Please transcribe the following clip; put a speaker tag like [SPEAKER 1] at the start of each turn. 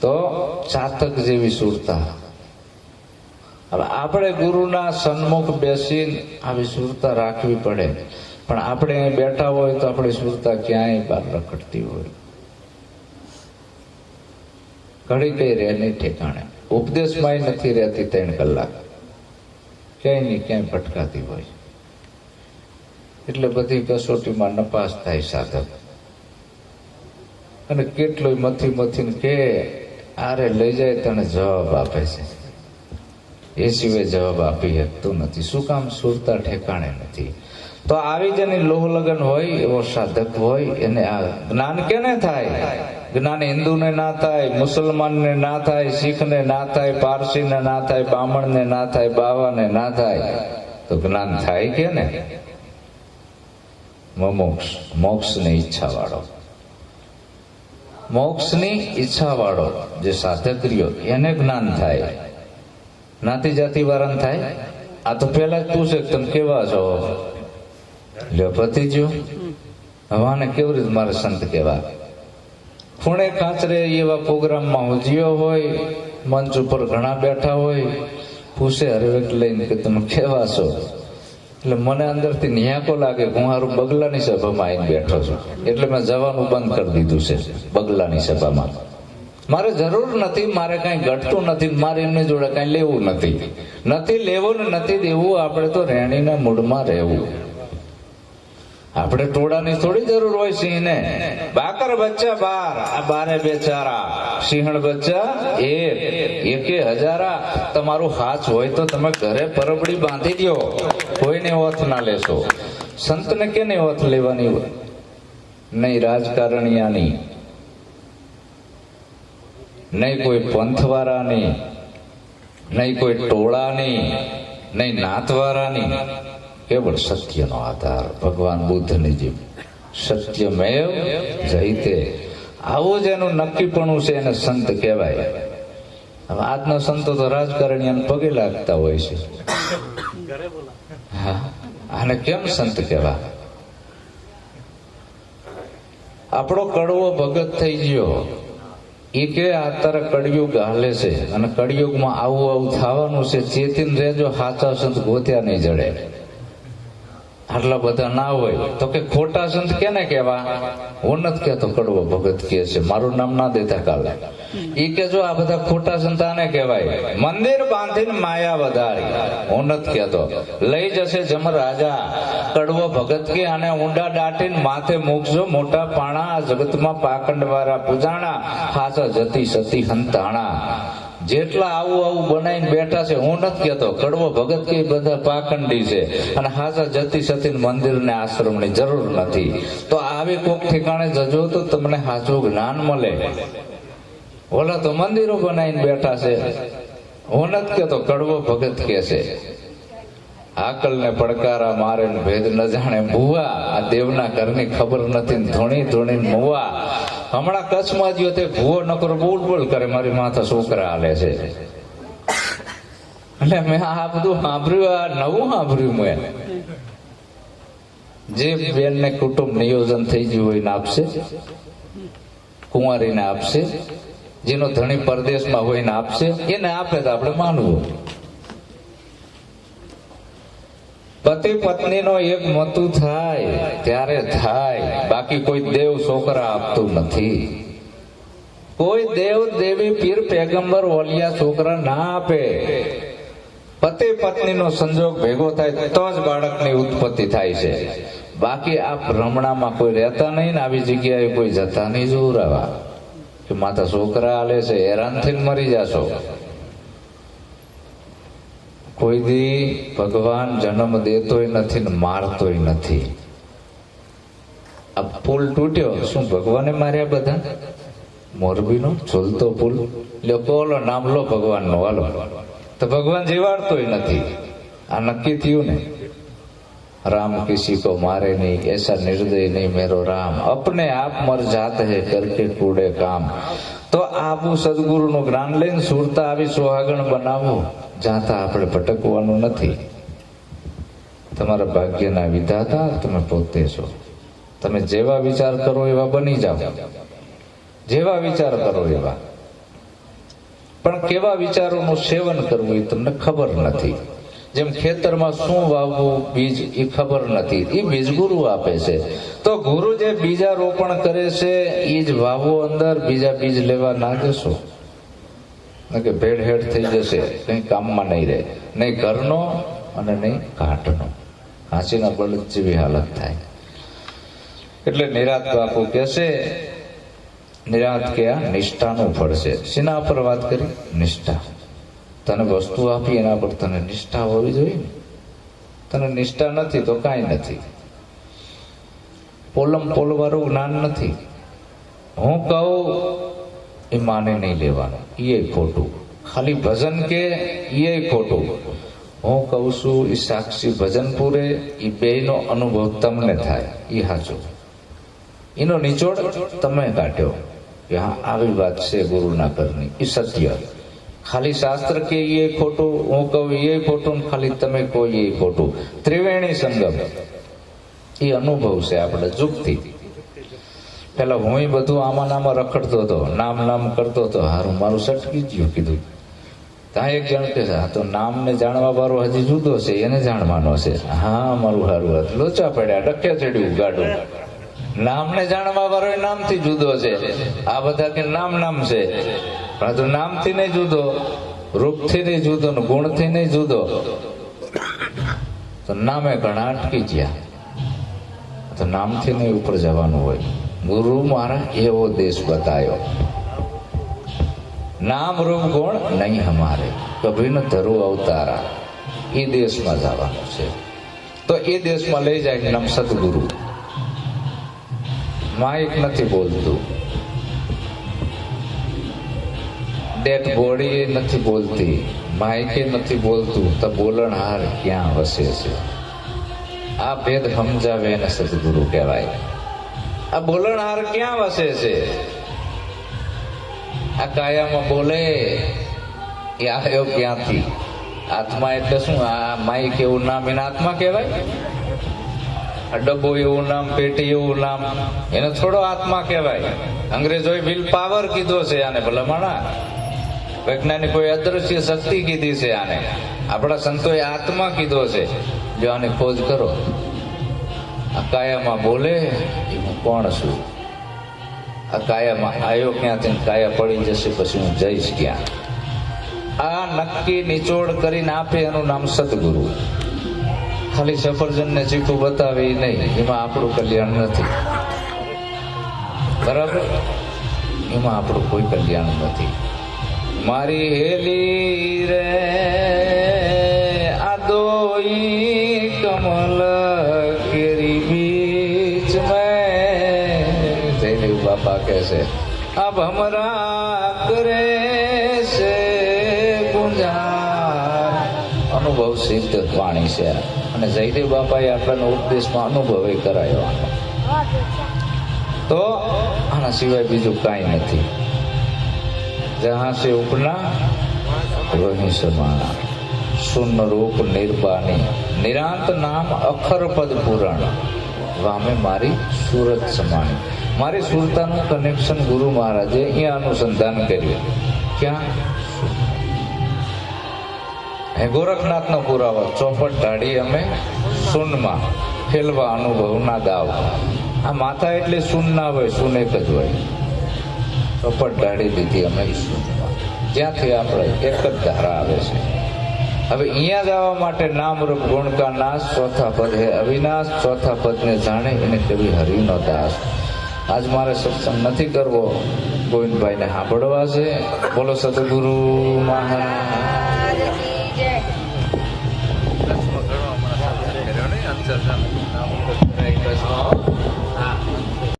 [SPEAKER 1] તો ચાતક જેવી સુરતા. હવે આપણે ગુરુના સન્મુખ બેસીને આવી સુરતા રાખવી પડે. પણ આપણે બેઠા હોય તો આપણે સુરતા ક્યાંય બહાર રખડતી હોય. ઘડી કઈ રહે નહીં ઠેકાણે. ઉપદેશમાં નથી રહેતી ત્રણ કલાક. ક્યાંય નહીં ક્યાંય ભટકાતી હોય. એટલે બધી કસોટીમાં નપાસ થાય સાધક. અને કેટલોય મથી મથીને કે આરે લઈ જાય તને જવાબ આપે છે. એ સિવાય જવાબ આપી શકતું નથી. શું કામ સુરતા ઠેકાણે નથી? તો આવી જેની લોહ લગન હોય, એવો સાધક હોય, એને આ જ્ઞાન કેને થાય? જ્ઞાન હિન્દુને ના થાય, મુસલમાનને ના થાય, શીખને ના થાય, પારસીને ના થાય બામણને ના થાય, બાવાને ના થાય, તો જ્ઞાન થાય કે ને મોક્ષ મોક્ષની ઈચ્છા વાળો મોક્ષની ઈચ્છા વાળો જે સાધક રહ્યો એને જ્ઞાન થાય. નાતી જાતિ વારણ થાય. આ તો પેલા જ પૂછે તમે કેવા છો? લ્યો પતિ જો હવાને કેવી રીતે મારે સંત કેવા ખૂણે કાંચરે એવા પ્રોગ્રામમાં હું હોય, મંચ ઉપર ઘણા બેઠા હોય, પૂછે હરવેટ લઈને કે તમે કેવા છો? એટલે મને અંદરથી નિયાકો લાગે હું હારું બગલાની સભામાં આવીને બેઠો છું. એટલે મેં જવાનું બંધ કરી દીધું છે, બગલાની સભામાં. મારે જરૂર નથી, મારે કાંઈ ઘટતું નથી, મારે એમની જોડે કાંઈ લેવું નથી. નથી લેવું ને નથી દેવું, આપણે તો રેણીના મૂડમાં રહેવું. આપણે ટોળાની થોડી જરૂર હોય સિંહને. બાકર બચ્ચા બાર, આ બારે બેચારા. સિંહણ બચ્ચા એક, એકે હજારા. તમારું હાથ હોય તો તમે ઘરે પરબડી બાંધી દો કોઈને ઓથ ના લેશો? સંતને કેને ઓથ લેવાની નહીં રાજકારણિયાની, નહીં કોઈ પંથવાળાની નહીં કોઈ ટોળાની, નહીં નાતવાળાની કેવળ સત્યનો આધાર ભગવાન બુદ્ધની જેમ. સત્યમેવ જયતે. આવું જ એનું નક્કીપણું છે એને સંત કહેવાય. હવે આજના સંતો તો રાજકારણીયાને પગે લાગતા હોય છે. આને કેમ સંત કહેવા આપણો કડવો ભગત થઈ ગયો. એ કે અત્યારે કળિયુગ હાલે છે અને કળિયુગમાં આવું આવું થવાનું છે. ચેતીને રહેજો, સાચા સંત ગોત્યા નહીં જડે. આટલા બધા ના હોય, તો કે ખોટા સંત કેને કેવા હું નથી કેતો કડવો ભગત કે છે. મારું નામ ના દેતા કાલે. એ કે જો આ બધા ખોટા સંત આને કહેવાય. મંદિર બાંધીને માયા વધારી. હું નથી કેતો લઈ જશે જમ રાજા. કડવો ભગત કે આને ઊંડા દાટીને માથે મૂકજો. મોટા પાણા, જગતમાં પાખંડ વાળા પૂજાણા હાચા જતી સતી હંતાણા. જેટલા આવું આવું બનાવીને બેઠા છે, હું નથી કેતો કડવો ભગત કે બધા પાખંડી છે. અને હાજર જતી સતી મંદિર ને આશ્રમની જરૂર નથી. તો આવી કોક ઠેકાણે જજો તો તમને સાચું જ્ઞાન મળે. ઓલા તો મંદિરો બનાવીને બેઠા છે. હું નથી કેતો કડવો ભગત કે છે. આકલ ને પડકારા મારે ભેદ ન જાણે. ભૂવા આ દેવના ઘરની ખબર નથી ધોણી ધોણી મુવા. હમણાં કચ્છમાં ગયો તે ભૂવો નકરો બોલ બોલ કરે, મારી માથા છોકરા હાલે છે. એટલે મેં આ બધું સાંભળ્યું, આ નવું સાંભળ્યું મેં. જે બેનને કુટુંબ નિયોજન થઈ ગયું હોય આપશે, કુંવારીને આપશે, જેનો ધણી પરદેશમાં હોય ને આપશે, એને આપે તો આપણે માનવું. પતિ પત્નીનો એક મતું થાય, ત્યારે થાય. બાકી કોઈ દેવ છોકરા આપતું નથી. કોઈ દેવ દેવી પીર પેગંબર ઓલિયા છોકરા ના આપે. પતિ પત્નીનો સંજોગ ભેગો થાય તો જ બાળકની ઉત્પત્તિ થાય છે. બાકી આ ભ્રમણામાં કોઈ રહેતા નહીં ને આવી જગ્યાએ કોઈ જતા નહીં. જોરાવા કે માતા છોકરા હાલે છે હેરાન થઈને મરી જાશો. કોઈ દી ભગવાન જન્મ દેતોય નથી ને મારતોય નથી આ પુલ તૂટ્યો શું ભગવાને માર્યા બધા મોરબીનો ઝૂલતો પુલ લ્યો બોલો નામ લો ભગવાનનો હાલો તો ભગવાન જીવાડતોય નથી આ નક્કી થયું ને राम किसी को मारे नहीं ऐसा निर्दय नहीं मेरो राम अपने आप मर जाते हैं करके कूड़े काम તો આવું સદગુરુનું જ્ઞાન લઈને સુરતા આવી સુહાગણ બનાવો જાતા આપણે ભટકવાનું નથી. તમારા ભાગ્યના વિધાતા તમે પોતે છો. તમે જેવા વિચાર કરો એવા બની જાઓ. જેવા વિચાર કરો એવા. પણ કેવા વિચારોનું સેવન કરવું એ તમને ખબર નથી. જેમ ખેતરમાં શું વાવવું, બીજ એ ખબર નથી. એ બીજ ગુરુ આપે છે. તો ગુરુ જે બીજા રોપણ કરે છે એ જ વાવો અંદર, બીજા બીજ લેવા ના જશો. કે ભેળ હેડ થઈ જશે, કઈ કામમાં નહીં રહે. નહીં ઘરનો અને નહીં ઘાટનો. હાંસીના બળદ જેવી હાલત થાય. એટલે નિરાત બાપુ કહેશે, નિરાત કે આ નિષ્ઠાનું ફળ છે. શેના પર વાત કરી? નિષ્ઠા. તને વસ્તુ આપી એના પર તને નિષ્ઠા હોવી જોઈએ ને. તને નિષ્ઠા નથી તો કાંઈ નથી. પોલમ પોલવાળું જ્ઞાન નથી. હું કહું, એ માને નહીં લેવાનું. એ ખોટું. ખાલી ભજન કે એ ખોટું. હું કહું છું એ સાક્ષી ભજન પૂરે એ બેનો અનુભવ તમને થાય. એ સાચો એનો નિચોડ તમે કાઢ્યો. કે હા, આવી વાત છે ગુરુના ઘરની. એ સત્ય. ખાલી શાસ્ત્ર કે એ ખોટું, હું કહું એ ખોટું ખાલી તમે કહો એ ખોટું. ત્રિવેણી સંગમ. એ અનુભવ છે આપણે જુગથી. પેલા હું બધું આમાં નામાં રખડતો હતો, નામ નામ કરતો હતો. હારું, મારું સટકી ગયું, કીધું. ત્યાં એક જણ કે હા તો નામને જાણવા વાળો હજી જુદો છે, એને જાણવાનો છે. હા, મારું હારું હતું લોચા પડ્યા ડકે ચડ્યું ગાડું. નામને જાણવા વાળો નામથી જુદો છે. આ બધા કે નામ નામ છે. પરંતુ નામથી નહીં જુદો, રૂપથી નહીં જુદો ને ગુણથી નહીં જુદો. તો નામે ઘણા અટકી ગયા. તો નામથી નહીં ઉપર જવાનું હોય. ગુરુ મારા એવો દેશ બતાયો. નામ, રૂપ, ગુણ નહીં હમારે કભી ન ધરુ અવતારા. એ દેશમાં જવાનું છે. તો એ દેશમાં લઈ જાય નામ સદગુરુ. માઇક નથી બોલતું. ડેડ બોડી એ નથી બોલતી. માઇકે નથી બોલતું. તો બોલણહાર ક્યાં વસે છે? આ ભેદ સમજાવે એને સદગુરુ કહેવાય. આ બોલણહાર ક્યાં વસે છે? આ કાયામાં બોલે એ આવ્યો ક્યાંથી? આત્મા એટલે શું? આ માઇક એવું નામ એના આત્મા કહેવાય? ડબ્બો એવું નામ, પેટી એવું નામ, એને થોડો આત્મા કહેવાય. અંગ્રેજોએ વિલ પાવર કીધો છે આને ભલામણા વૈજ્ઞાનિકોએ અદ્રશ્ય શક્તિ કીધી છે આને. આપણા સંતોએ આત્મા કીધો છે. જો આની ખોજ કરો. આ કાયામાં બોલે હું કોણ છું આ કાયામાં આવ્યો ક્યાંથી? કાયા પડી જશે, પછી હું જઈશ ક્યાં? આ નક્કી નિચોડ કરીને આપે એનું નામ સદગુરુ. ખાલી સફરજન ને ચીકુ બતાવે નહીં, એમાં આપણું કલ્યાણ નથી. બરાબર? એમાં આપણું કોઈ કલ્યાણ નથી. મારી હેલી રે, આ દોઈ કમલ કેરી બીચ મેં જયદેવ બાપા કહે છે અબ હમરા કરે છે ગુંજા અનુભવ સિદ્ધ વાણી છે અને જયદેવ બાપાએ આપણને ઉપદેશમાં અનુભવે કરાયો. તો આના સિવાય બીજું કાંઈ નથી. જહાં સે ઉપના વહીં સમાણા. શૂન્ય રૂપ નિર્બાની નિરાંત નામ અખર પદ પુરાણ. વામે મારી સુરત સમાણી. મારી સુરતાનું કનેક્શન ગુરુ મહારાજે અહીંયા અનુસંધાન કર્યું. ક્યાં? ગોરખનાથનો પુરાવો ચોપટ ઢાળી અમે શૂનમાં ફેલવા અનુભવના દાવ આ માથા એટલે શૂન ના હોય શૂન એક જ હોય. ચોપટ ઢાળી દીધી અમે શૂનમાં જ્યાંથી આપણે એક જ ધારા આવે છે. હવે અહીંયા જવા માટે નામ રૂપ ગુણકા નાશ, ચોથા પદ હે અવિનાશ, ચોથા પદને જાણે એને કવિ હરિનો દાસ. આજ મારે સત્સંગ નથી કરવો. ગોવિંદભાઈને સાંભળવા છે. બોલો સદગુરુ મહારાજ. as well.